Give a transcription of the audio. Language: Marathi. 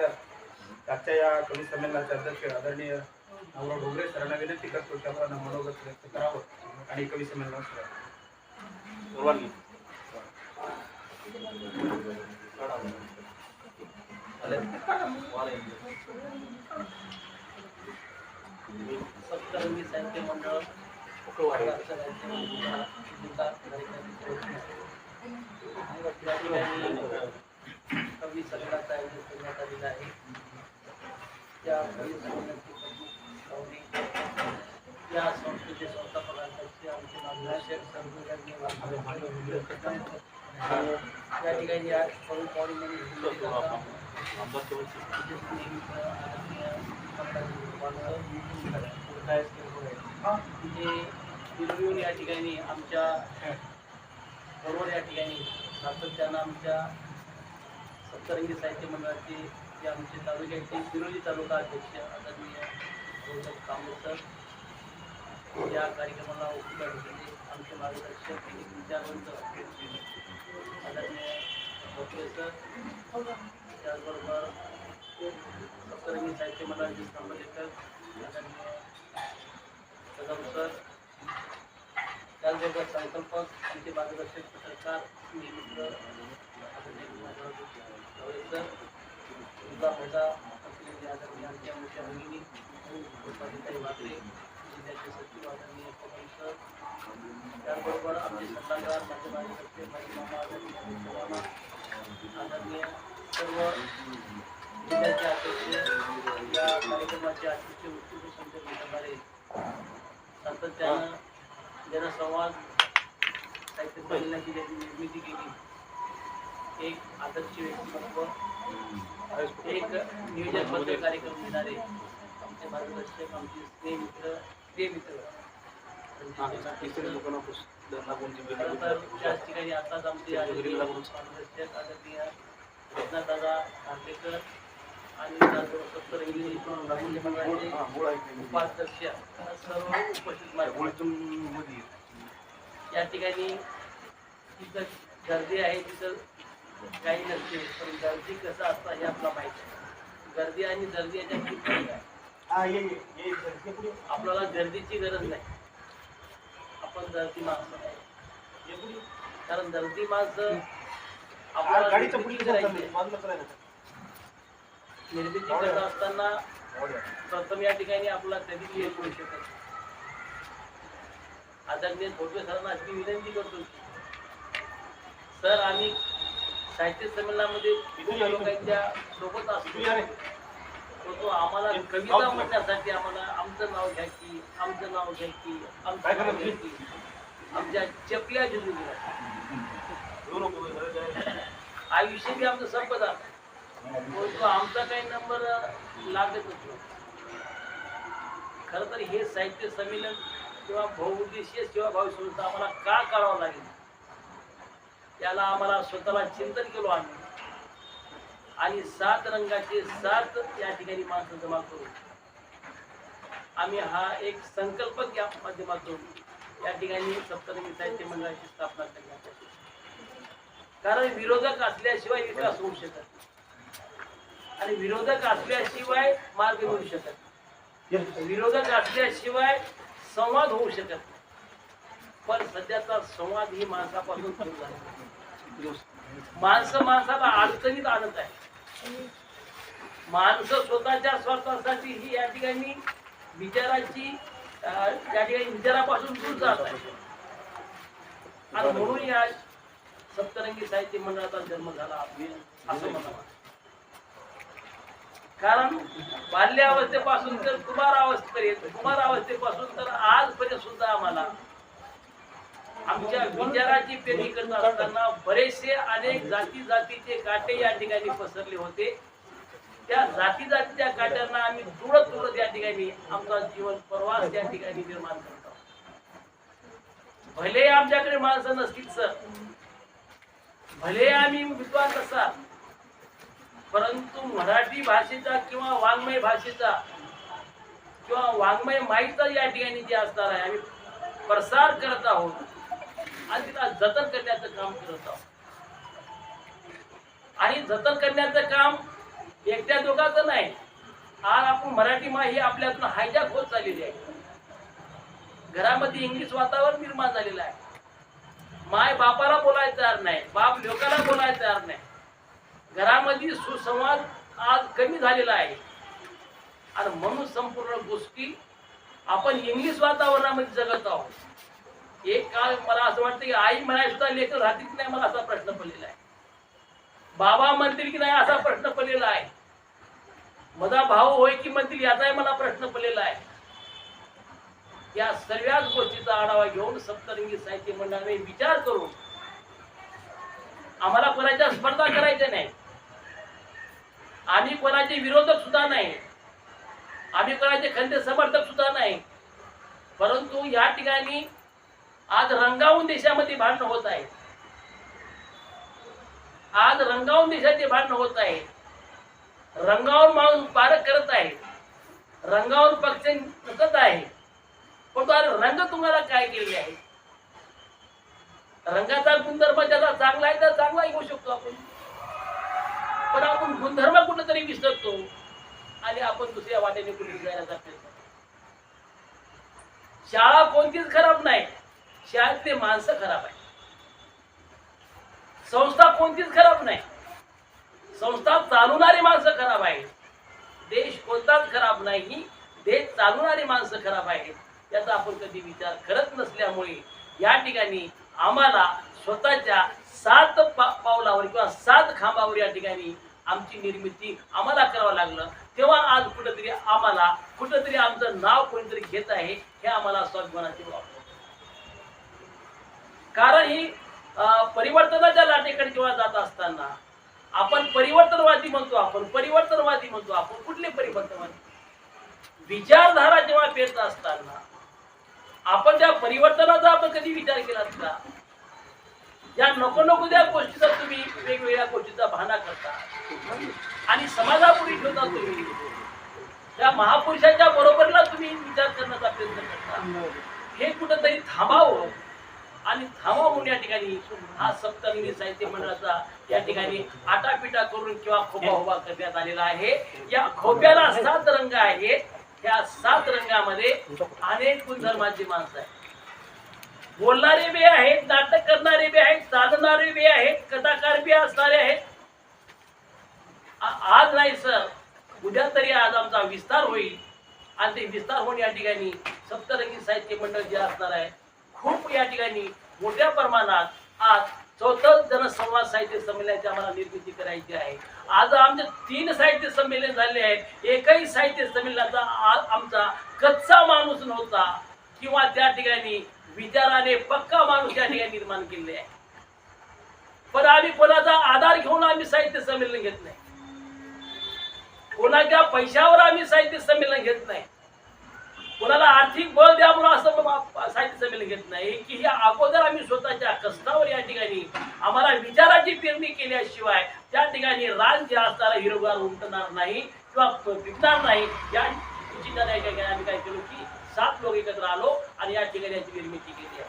नमस्कार. आजच्या या कवी संमेलनाचे अध्यक्ष आदरणीय नावराव डोंगरे सरांना विनंती करतो की आपण मनोगत व्यक्त करावं आणि कवी संमेलनात परवानगी सप्तरंगी साहित्य मंडळ महाराष्ट्र राज्य या ठिकाणी कवी संमेलनाचं आयोजन करण्यात आलेला आहे. त्या या संस्थेचे संस्थापकांचे आमचे या ठिकाणी आज कवी म्हणून या ठिकाणी आमच्या बरोबर या ठिकाणी सातत्यानं आमच्या सप्तरंगी साहित्य मंडळाचे जे आमचे तालुक्याचे विरोधी तालुका अध्यक्ष आदरणीय गौतम कांबळे सर या कार्यक्रमाला उपस्थित केले आमचे मार्गदर्शक विचारवंत आदरणीय भोसले सर त्याचबरोबर सप्तरंगी साहित्य मंडळाचे स्तंभलेखक आदरणीय कदम सर. त्याचबरोबर संकल्पक आमचे मार्गदर्शक पत्रकार मी मित्र सर तुझा मोठा असलेले मोठ्या भगिनी स्वातीताई वाकरे जिल्ह्याचे सचिव आदरणीय पवन सर त्याचबरोबर आमचे सल्लागार माझे मार्गदर्शक माझे मामा आदरणीय आदरणीय सर्व जिल्ह्याचे अध्यक्ष या कार्यक्रमाचे अध्यक्ष उत्कृष्ट संत करणारे सातत्यानं जनसंवाद साहित्य संमेलनाची ज्यांनी निर्मिती केली एक आदर्श व्यक्तिमत्व एक नियोजनबद्ध कार्यक्रम देणारे आमचे मार्गदर्शक आमचे स्नेह मित्र प्रिय मित्र तर त्याच ठिकाणी आताच आमचे मार्गदर्शक आदरणीय खांडेकर आणि. उपाध्यक्ष सर्व उपस्थित. या ठिकाणी तिथं गर्दी आहे तिथं काही नसते पण गर्दी कसं असतं हे आपल्याला माहिती आहे. गर्दी आणि गर्दी याच्यात खूप हा. आपल्याला गर्दीची गरज नाही. आपण गर्दी माणसं पुढे. कारण गर्दी माणसं आपल्याला निर्मिती करत असताना प्रथम या ठिकाणी आपला कधी करू शकत आदरणीय थोडके सरांना अशी विनंती करतो सर आम्ही साहित्य संमेलनामध्ये. लोकांच्या सोबत तू असतो. तो तो आम्हाला कविता. म्हणण्यासाठी आम्हाला आमचं नाव घ्या की आमचं नाव घ्या की आमचं नाव घ्या की आमच्या चपल्या जुजू. आयुष्य बी आमचं संपदा परंतु आमचा काही नंबर लागतच नाही खरं तर हे साहित्य संमेलन किंवा बहुउद्देशीय सेवाभावी संस्था आम्हाला का करावं लागेल त्याला आम्हाला स्वतःला चिंतन केलो आम्ही. आणि सात रंगाचे सात या ठिकाणी माणसं जमा करू आम्ही हा एक संकल्प या माध्यमातून या ठिकाणी सप्तरंगी साहित्य मंडळाची स्थापना करण्यात आली कारण विरोधक असल्याशिवाय विकास होऊ शकत आणि विरोधक असल्याशिवाय मार्ग मिळू शकत विरोधक असल्याशिवाय संवाद होऊ शकत पण सध्याचा संवाद ही माणसापासून सुरू झाला माणसं माणसाला अडचणीत आणत आहे माणसं स्वतःच्या स्वार्थासाठी ही या ठिकाणी विचाराची या ठिकाणी विचारापासून दूर जात आहे आणि म्हणून या सप्तरंगी साहित्य मंडळाचा जन्म झाला असं मला कारण बाल्यावस्थेपासून तर कुमार अवस्थेपर्यंत कुमार अवस्थेपासून तर आजपर्यंत सुद्धा आम्हाला आमच्या विचाराची पेरणी करत असताना बरेचसे अनेक जाती जातीचे काटे या ठिकाणी पसरले होते. त्या जाती जातीच्या काट्यांना आम्ही तुडत तुडत या ठिकाणी आमचा जीवन प्रवास त्या ठिकाणी निर्माण करतो भले आमच्याकडे माणसं नसतील सर. भले आम्ही विद्वान नसा परंतु मराठी भाषेचा किंवा वाङ्मय भाषेचा किंवा वाङ्मय माहिती या ठिकाणी जे असणार आहे आम्ही प्रसार करत आहोत. आणि तिला जतन करण्याचं काम करत आहोत. आणि जतन करण्याचं काम एकट्या दोघांचं नाही. आज आपण मराठी मा ही आपल्यातून हायजॅक होत चाललेली आहे. घरामध्ये इंग्लिश वातावरण निर्माण झालेलं आहे. माय बापाला बोलायला तयार नाही बाप लोकांना बोलायला तयार नाही. घरामध्ये सुसंवाद आज कमी झालेला आहे. आणि म्हणून संपूर्ण गोष्टी आपण इंग्लिश वातावरणामध्ये जगत आहोत. एक काळ मला असं वाटतं की आई म्हणाय सुद्धा लेखक राहतील की नाही मला असा प्रश्न पडलेला आहे. बाबा म्हणतील की नाही असा प्रश्न पडलेला आहे. माझा भाऊ होय की म्हणतील याचाही मला प्रश्न पडलेला आहे. या सर्वच गोष्टीचा आढावा घेऊन सप्तरंगी साहित्य मंडळाने विचार करून आम्हाला कोणाच्या स्पर्धा करायच्या नाही. आम्ही कोणाचे विरोधक सुद्धा नाही. आम्ही कोणाचे खंदे समर्थक सुद्धा नाही. परंतु या ठिकाणी आज रंगावून देशामध्ये भांडणं होत आहे. आज रंगावून देशाचे भांडणं होत आहे. रंगावर माणूस पारक करत आहे. रंगावर पक्ष नसत आहे. पण तो अरे रंग तुम्हाला काय केले आहे? रंगाचा गुणधर्म ज्याचा चांगला आहे तर चांगला घेऊ शकतो आपण. पण आपण गुणधर्म कुठेतरी विसरतो आणि आपण दुसऱ्या वाटेने कुठे जायला जातो शाळा कोणतीच खराब नाही. शाळेतले माणसं खराब आहे संस्था कोणतीच खराब नाही. संस्था चालवणारी माणसं खराब आहेत. देश कोणताच खराब नाही. देश चालवणारी माणसं खराब आहेत. याचा आपण कधी विचार करत नसल्यामुळे या ठिकाणी आम्हाला स्वतःच्या सात पा पावलावर किंवा सात खांबावर या ठिकाणी आमची निर्मिती आम्हाला करावं लागलं. तेव्हा आज कुठंतरी आम्हाला कुठंतरी आमचं नाव कोणीतरी घेत आहे हे आम्हाला स्वाभिमानाची बाब कारण ही परिवर्तनाच्या लाटेकडे जेव्हा जात असताना आपण परिवर्तनवादी म्हणतो आपण परिवर्तनवादी म्हणतो आपण कुठले परिवर्तनवादी? विचारधारा जेव्हा पेरत असताना आपण त्या परिवर्तनाचा आपण कधी विचार केला असता या नको नको त्या गोष्टीचा तुम्ही वेगवेगळ्या गोष्टीचा भाना करता. आणि समाजापुढे ठेवता तुम्ही. त्या महापुरुषाच्या बरोबरीला तुम्ही विचार करण्याचा प्रयत्न करता. हे कुठंतरी थांबावं. आणि थांबा म्हणून या ठिकाणी हा सप्तरंगी साहित्य मंडळाचा या ठिकाणी आटापिटा करून किंवा खोबा उभा करण्यात आलेला आहे. या खोब्याला सात रंग आहेत. त्या सात रंगामध्ये अनेक गुणधर्माची माणसं आहेत. बोलणारे बी आहेत नाटक करणारे बी आहेत साधणारे बी आहेत कथाकार बी असणारे आहेत. आज नाही सर उद्या तरी आज आमचा विस्तार होईल. आणि ते विस्तार होऊन या ठिकाणी सप्तरंगी साहित्य मंडळ जे असणार आहे खूप या ठिकाणी मोठ्या प्रमाणात आज चौथं जनसंवाद साहित्य संमेलनाची आम्हाला निर्मिती करायची आहे. आज आमचे तीन साहित्य संमेलन झाले आहेत. एकही साहित्य संमेलनाचा आज आमचा कच्चा माणूस नव्हता किंवा त्या ठिकाणी विचाराने पक्का माणूस या ठिकाणी निर्माण केले आहे. पण आम्ही कोणाचा आधार घेऊन आम्ही साहित्य संमेलन घेत नाही. कोणाच्या पैशावर आम्ही साहित्य संमेलन घेत नाही. कोणाला आर्थिक बळ द्या म्हणून असं साहित्य संमेलन घेत नाही की हे अगोदर आम्ही स्वतःच्या कष्टावर या ठिकाणी आम्हाला विचाराची पेरणी केल्याशिवाय त्या ठिकाणी रान जे असणारा हिरोगार उमटणार नाही किंवा पिकणार नाही या चिंता नाही ठिकाणी आम्ही काय केलो की सात लोक एकत्र आलो आणि या ठिकाणी याची निर्मिती केली आहे.